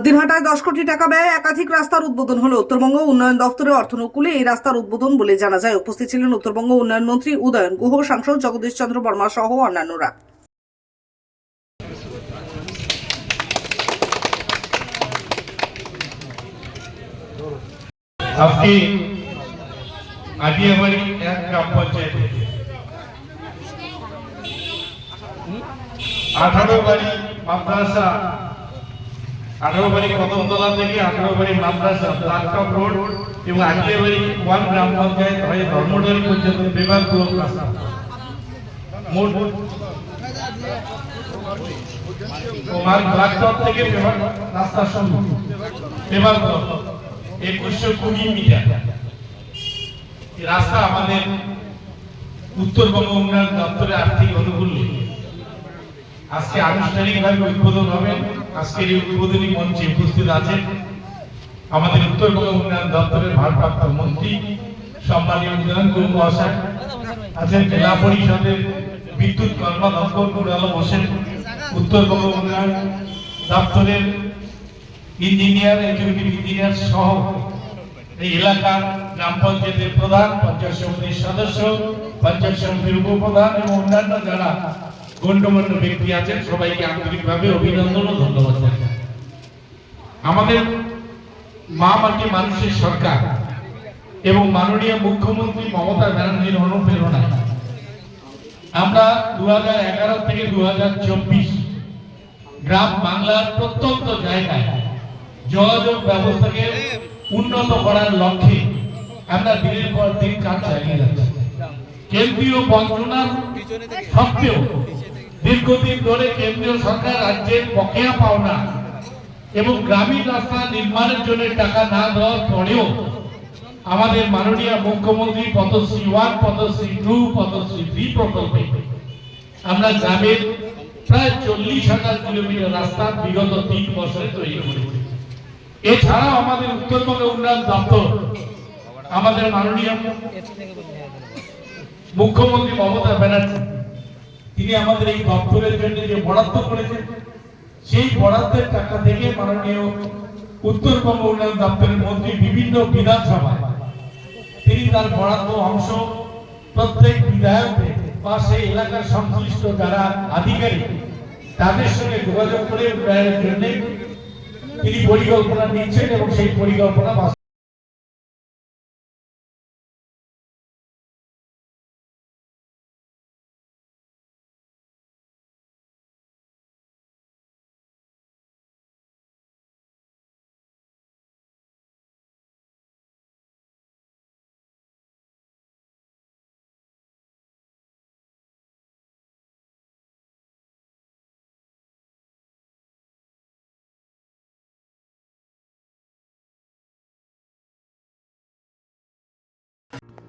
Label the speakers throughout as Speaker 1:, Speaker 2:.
Speaker 1: দিনহাটায় দশ কোটি টাকা ব্যয়ে একাধিক রাস্তার উদ্বোধন হলো। উত্তরবঙ্গ উন্নয়ন দপ্তরের অর্থনুকূলে এই রাস্তার উদ্বোধন বলে জানা যায়। উপস্থিত ছিলেন উত্তরবঙ্গ উন্নয়ন মন্ত্রী উদয়ন গুহ, সাংসদ জগদীশ চন্দ্র বর্মা সহ অন্যান্যরা।
Speaker 2: আঠারো বাড়ি মাদ্রাসা আঠারো বাড়ি কদমতলা থেকে আঠারো বাড়ি মাদ্রাসা ব্লাকটপ রোড এবং আদিয়াবাড়ি ওয়ান গ্রাম পঞ্চায়েত হয়ে পর্যন্ত বিভাগগুলো রাস্তা মোট বিভাগ রাস্তা একুশশো কুড়ি রাস্তা আমাদের দপ্তরের আর্থিক অনুকূল্যে আজকে আনুষ্ঠানিকভাবে উদ্বোধন হবে আজকের এই উদ্বোধনী মঞ্চে উপস্থিত আছেন আমাদের উত্তরবঙ্গ উন্নয়ন দপ্তরের ভারপ্রাপ্ত মন্ত্রী সম্মানীয় উন্নয়ন গুরু মহাশয়, আছেন জেলা পরিষদের বিদ্যুৎ কর্মাধ্যক্ষ নুর আলম হোসেন উত্তরবঙ্গ উন্নয়ন দপ্তরের ইঞ্জিনিয়ার এক্সিকিউটিভ ইঞ্জিনিয়ার সহ এই এলাকার গ্রাম পঞ্চায়েতের প্রধান, পঞ্চায়েত সমিতির সদস্য, পঞ্চায়েত সমিতির উপপ্রধান এবং অন্যান্য যারা গণ্যমান্য ব্যক্তি আছেন, সবাইকে আন্তরিকভাবে অভিনন্দন ও ধন্যবাদ জানাই। আমাদের মা মাটি মানুষের সরকার এবং মাননীয় মুখ্যমন্ত্রী মমতা ব্যানার্জির অনুপ্রেরণায় আমরা দু থেকে দু গ্রাম বাংলার প্রত্যন্ত জায়গায় যোগাযোগ ব্যবস্থাকে উন্নত করার লক্ষ্যে আমরা দিনের পর দিন কাজ চালিয়ে যাচ্ছি। কেন্দ্রীয় বঞ্চনার সত্ত্বেও দীর্ঘদিন ধরে কেন্দ্রীয় সরকার রাজ্যের বকেয়া পাওনা এবং গ্রামীণ রাস্তা নির্মাণের জন্য টাকা না দেওয়ার পরেও আমাদের মাননীয় মুখ্যমন্ত্রী Pathashree one, Pathashree two, Pathashree three প্রকল্পে আমরা গ্রামের প্রায় চল্লিশ হাজার কিলোমিটার রাস্তা বিগত তিন বছরে তৈরি করেছি। এছাড়াও আমাদের উত্তরবঙ্গ উন্নয়ন দপ্তর, আমাদের মাননীয় মুখ্যমন্ত্রী মমতা ব্যানার্জি তিনি আমাদের এই দপ্তরের জন্য যে বরাদ্দ করেছেন, সেই বরাদ্দের টাকা থেকে মাননীয় উত্তরবঙ্গ উন্নয়ন দপ্তরের মন্ত্রী বিভিন্ন বিধানসভায় তিনি তার বরাদ্দ অংশ প্রত্যেক বিধায়কদের বা সেই এলাকার সংশ্লিষ্ট যারা আধিকারিক, তাদের সঙ্গে যোগাযোগ করে উন্নয়নের জন্য তিনি পরিকল্পনা নিচ্ছেন এবং সেই পরিকল্পনা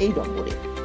Speaker 3: এই নম্বরে।